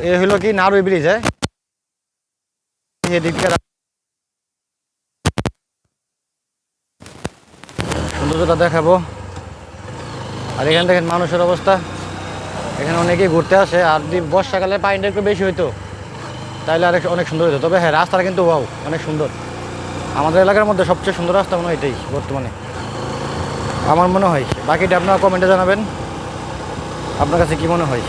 এ হলো কি নারুই ব্রিজ হ্যাঁ? সৌন্দর্যটা দেখাবো। আর এখানে দেখেন মানুষের অবস্থা। এখানে অনেকেই ঘুরতে আসে, আর যদি বর্ষাকালে পানিটা একটু বেশি হইতো, তাহলে আর অনেক সুন্দর হতো তবে হ্যাঁ রাস্তাটা কিন্তু ওয়াও অনেক সুন্দর। আমাদের এলাকার মধ্যে সবচেয়ে সুন্দর রাস্তা মনে হয় এটাই বর্তমানে। আমার মনে হয়। বাকিটা আপনারা কমেন্টে জানাবেন। আপনার কাছে কি মনে হয়?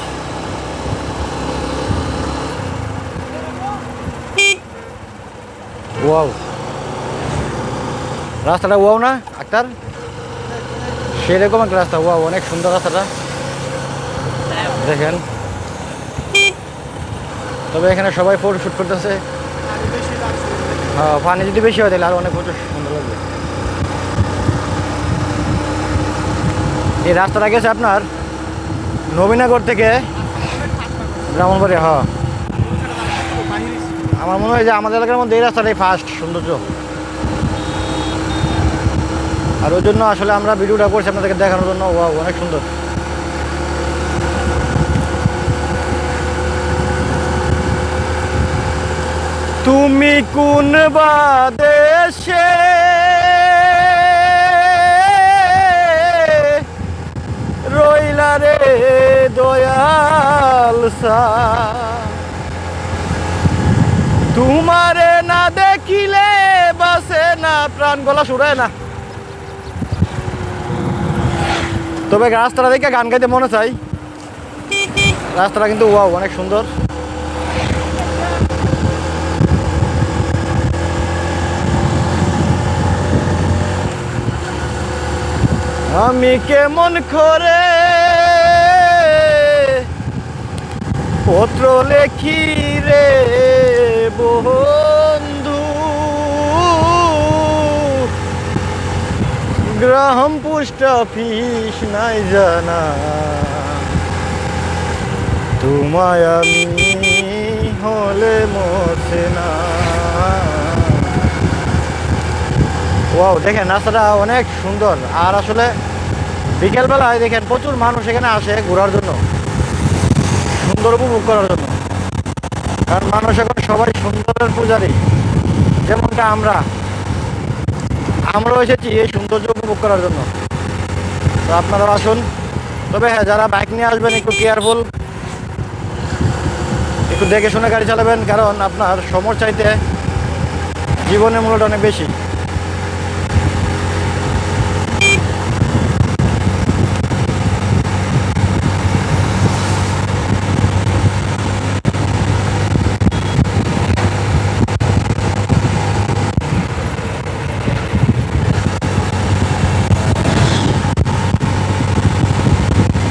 ওয়াও। রাস্তাটা ওয়াও না, আক্তার? সেরকম একটা রাস্তা, ওয়াও, অনেক সুন্দর রাস্তাটা। দেখেন। তবে এখানে সবাই ফটো শ্যুট করতেছে। হ্যাঁ পানি যদি বেশি হয় তাহলে আরও অনেক প্রচুর সুন্দর লাগবে। এই রাস্তাটা গেছে আপনার নবীনগর থেকে ব্রাহ্মণবাড়ি হ্যাঁ। আমার মনে হয় যে আমাদের এলাকার মধ্যে এই রাস্তাটাই ফার্স্ট সৌন্দর্য। আর ওই জন্য আসলে আমরা ভিডিওটা করছি আপনাদেরকে দেখানোর জন্য। ওয়াও, অনেক সুন্দর। তুমি কোন বা দেশে রইলা রে দয়াল সা তোমারে না দেখিলে বাসে না, প্রাণ গলা শুরায় না। তবে রাস্তাটা দেখে গান গাইতে মনে চাই। রাস্তাটা কিন্তু ওয়াও, অনেক সুন্দর। আমি কেমন করে পত্র লেখি রে? বন্ধু। গ্রাম পোস্ট অফিস নাই জানা। তোমায় আমি হলে মরছে না। ওয়াও, দেখেন রাস্তাটা অনেক সুন্দর। আর আসলে বিকেলবেলায় দেখেন প্রচুর মানুষ এখানে আসে ঘোরার জন্য। সুন্দর উপভোগ করার জন্য। কারণ মানুষ এখন সবাই সুন্দরের পূজারি, যেমনটা আমরা। আমরাও এসেছি এই সৌন্দর্য উপভোগ করার জন্য। তো আপনারাও আসুন। তবে হ্যাঁ যারা বাইক নিয়ে আসবেন, একটু কেয়ারফুল একটু দেখে শুনে গাড়ি চালাবেন, কারণ আপনার সময় চাইতে জীবনের মূল্যটা অনেক বেশি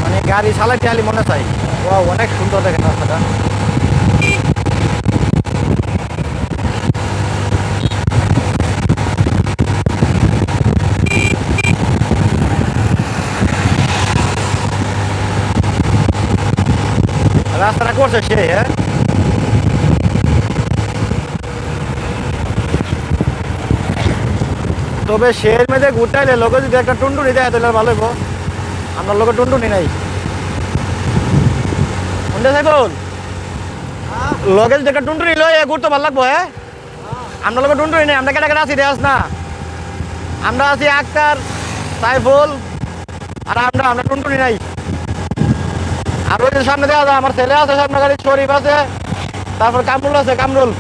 মানে গাড়ি চালাইতে খালি মনে চাই। ও অনেক সুন্দর দেখেন রাস্তাটা। রাস্তাটা করছে সে হ্যাঁ? তবে শের মেয়েদের ঘুরটাইলে লোকে যদি একটা টুনটুনি দেয় তাহলে ভালো হইব। আমরা লোকের টুনটুনি নাই। কোনটা সাইবুল লগে যদি একটা টুনটুনি লই ঘুরতে ভালো লাগবো হ্যাঁ? আমরা লোকের টুনটুনি নেই, আমরা কেটে কেটে আছি, দেখাস না। আমরা আছি আক্তার, সাইফুল, আর আমরা আমরা টুনটুনি নাই। আর ওই সামনে দেওয়া যায়, আমার ছেলে আছে, সামনে গাড়ি শরীফ আছে, তারপর কামরুল আছে, কামরুল।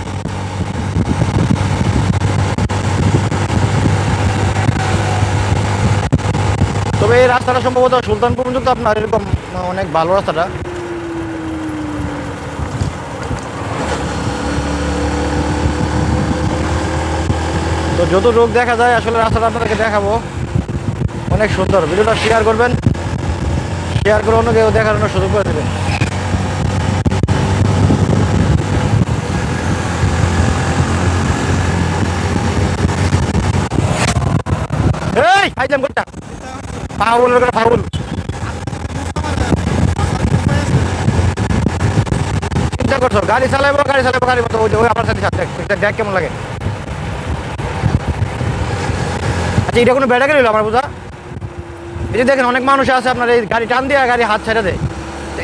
তবে এই রাস্তাটা সম্ভবত সুলতানপুর পর্যন্ত আপনার এরকম অনেক ভালো রাস্তাটা। তো যত রোগ দেখা যায়, আসলে রাস্তাটা আপনাদেরকে দেখাবো। অনেক সুন্দর। ভিডিওটা শেয়ার করবেন। শেয়ার করে অন্য কেউ দেখানোর সুযোগ করে দেবেন। এই করে চিন্তা করছ, গাড়ি চালাবো গাড়ি চালাবো গাড়ি মতো ওই আপনার সাথে দেখ কেমন লাগে। আচ্ছা এটা কোনো বেড়া গেল আমার বোঝা? এই যে দেখেন, অনেক মানুষ আছে আপনার এই গাড়ি টান দিয়ে গাড়ি হাত ছেড়ে দেয়।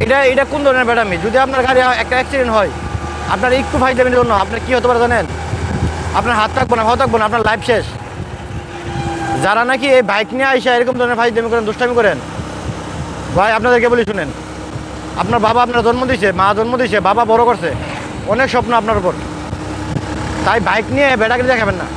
এটা এটা কোন ধরনের ব্যাটামি? যদি আপনার গাড়ি একটা অ্যাক্সিডেন্ট হয়, আপনার একটু ফাইদামির জন্য, আপনার কী হতে পারে জানেন? আপনার হাত থাকব না ভালো থাকব না, আপনার লাইফ শেষ। যারা নাকি এই বাইক নিয়ে আইসা এরকম ধরনের ফাইদামি করেন, দুষ্টামি করেন, ভাই, আপনাদেরকে বলি শুনেন, আপনার বাবা আপনার জন্ম দিয়েছে মা জন্ম দিয়েছে বাবা বড় করছে, অনেক স্বপ্ন আপনার উপর। তাই বাইক নিয়ে বেটাকে দেখাবেন না।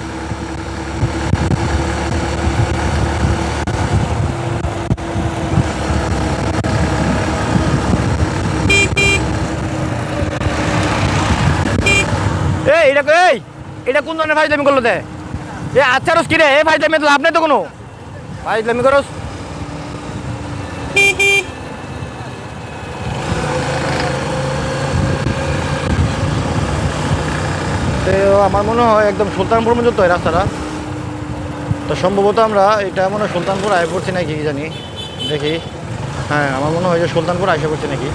এটা এই, এটা কোন ধরনের ফাইজলামি করল দে এ আচ্ছা রস কিরে এই ফাইজলামি তো লাভ নেই তো কোনো? ফাইজলামি করস আমার মনে হয় একদম সুলতানপুর পর্যন্ত এই রাস্তাটা। তো সম্ভবত আমরা এটা মনে হয় সুলতানপুর আয় পড়ছি নাকি জানি? দেখি। হ্যাঁ আমার মনে হয় যে সুলতানপুর আইসা পড়ছি নাকি।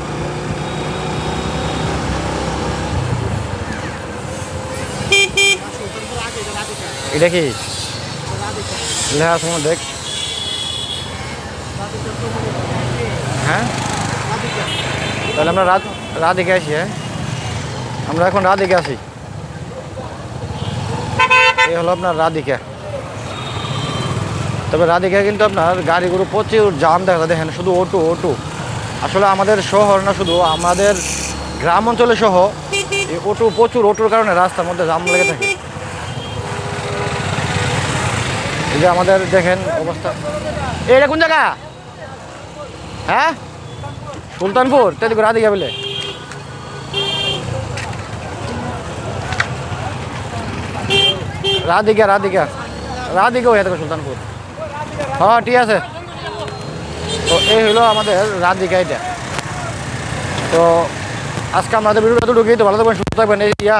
এটা কি? আছে আমার দেখ। হ্যাঁ? তাহলে আমরা রাত রাধিকে আসি হ্যাঁ? আমরা এখন রাধিকে আসি। এই হলো আপনার রাধিকা। তবে রাধিকা কিন্তু আপনার গাড়িগুলো প্রচুর জাম দেখা দেখেন, শুধু অটো অটো। আসলে আমাদের শহর না, শুধু আমাদের গ্রাম অঞ্চলে সহ এই অটো প্রচুর, অটোর কারণে রাস্তার মধ্যে জাম লেগে থাকে। এই যে আমাদের দেখেন অবস্থা। কোন জায়গা? হ্যাঁ? সুলতানপুর? রাধিকা বলে। রাধিকা রাধিকা। রাধিকা সুলতানপুর। হ্যাঁ ঠিক আছে। তো এই হলো আমাদের রাধিকা এটা। তো আজকে আমাদের ভিডিওটা তো তো ভালো থাকবেন, সুস্থ থাকবেন। এই ইয়া